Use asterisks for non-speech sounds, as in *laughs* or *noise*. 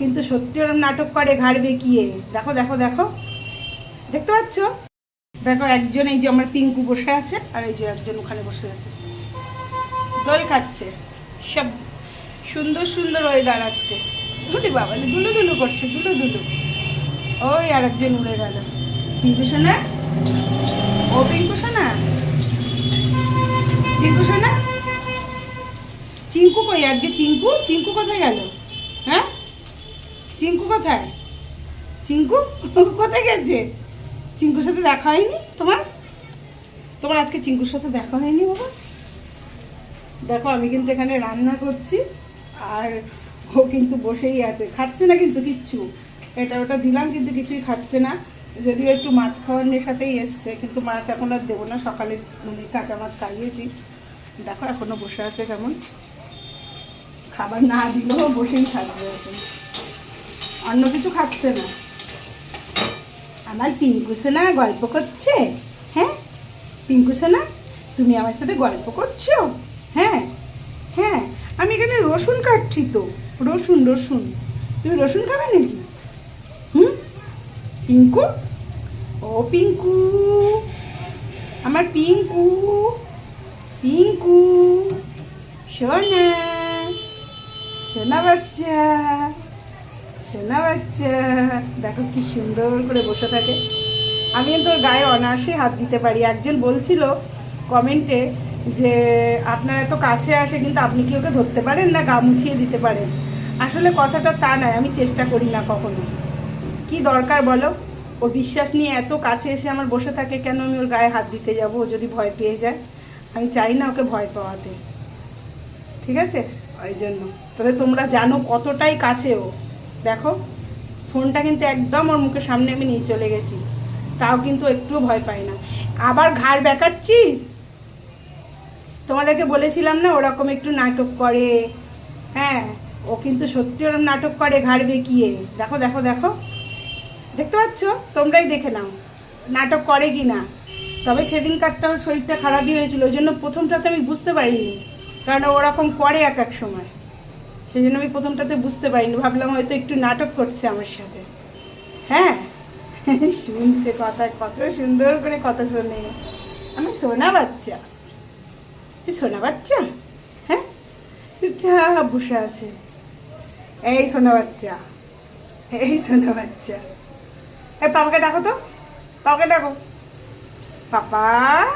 কিন্তু সত্যি ওরম নাটক করে ঘাড় বেঁকিয়ে দেখো দেখো দেখো। দেখতে পাচ্ছ? দেখো, একজন এই যে আমার পিঙ্কু বসে আছে, আর এই যে একজন ওখানে বসে আছে। দোল খাচ্ছে। সব সুন্দর সুন্দর ওয়েদার আজকে। দুটি বাবা দুলু দুলু করছে দুলু দুলু ওই আর একজন উড়ে গেল। পিঙ্কু সোনা? ও পিঙ্কু সোনা? পিঙ্কু সোনা? চিঙ্কু কই? আজকে চিঙ্কু? চিঙ্কু কোথায় গেল? হ্যাঁ? চিঙ্কু কোথায়? চিঙ্কু? *laughs* কোথায় গেছে? চিঙ্কুর সাথে দেখা হয়নি তোমার? তোমার আজকে চিঙ্কুর সাথে দেখা হয়নি বাবা? দেখো, আমি কিন্তু এখানে রান্না করছি, আর ও কিন্তু বসেই আছে। খাচ্ছে না কিন্তু কিচ্ছু। এটা ওটা দিলাম, কিন্তু কিছুই খাচ্ছে না। যদিও একটু মাছ খাওয়ানোর সাথেই এসছে, কিন্তু মাছ এখন আর দেবো না। সকালে মানে কাঁচা মাছ খাইয়েছি। দেখো, এখনও বসে আছে কেমন। খাবার না দিলেও বসেই থাকবে এখন। অন্য কিছু খাচ্ছে না। আমার পিঙ্কু সেনা গল্প করছে হ্যাঁ? পিঙ্কু সেনা, তুমি আমার সাথে গল্প করছ? হ্যাঁ হ্যাঁ আমি এখানে রসুন কাটছি তো, রসুন রসুন। তুমি রসুন খাবে নাকি? হুম? পিঙ্কু? ও পিঙ্কু, আমার পিঙ্কু পিঙ্কু সোনা সোনা বাচ্চা। সোনা বাচ্চা দেখো কি সুন্দর করে বসে থাকে। আমি কিন্তু ওর গায়ে অনায়াসে হাত দিতে পারি। একজন বলছিল কমেন্টে যে আপনার এত কাছে আসে কিন্তু আপনি কি ওকে ধরতে পারেন না গা মুছিয়ে দিতে পারেন? আসলে কথাটা তা নয় আমি চেষ্টা করি না কখনো। কি দরকার বলো? ও বিশ্বাস নিয়ে এত কাছে এসে আমার বসে থাকে কেন আমি ওর গায়ে হাত দিতে যাব? ও যদি ভয় পেয়ে যায় আমি চাই না ওকে ভয় পাওয়াতে। ঠিক আছে? ওই জন্য। তবে তোমরা জানো কতটাই কাছে ও। দেখো, ফোনটা কিন্তু একদম ওর মুখের সামনে আমি নিয়ে চলে গেছি। তাও কিন্তু একটুও ভয় পাই না। আবার ঘাড় বেঁকাচ্ছিস? তোমাদেরকে বলেছিলাম না, ওরকম একটু নাটক করে। হ্যাঁ ও কিন্তু সত্যি ওরকম নাটক করে ঘাড় বেঁকিয়ে। দেখো দেখো দেখো। দেখতে পাচ্ছ? তোমরাই দেখে নাও, নাটক করে কি না। তবে সেদিন কারটা শরীরটা খারাপই হয়েছিল, ওই জন্য প্রথমটাতে আমি বুঝতে পারিনি। কারণ ওরকম করে এক এক সময়। সেই জন্য আমি প্রথমটাতে বুঝতে পারিনি। ভাবলাম হয়তো একটু নাটক করছে আমার সাথে। হ্যাঁ? শুনছে কথা, কত সুন্দর করে কথা শোনে। আমি সোনা বাচ্চা। তুই সোনা বাচ্চা? হ্যাঁ? যা বসে আছে। এই সোনা বাচ্চা। এই সোনা বাচ্চা। এই পাপাকে ডাকো তো। পাপাকে ডাকো। পাপা?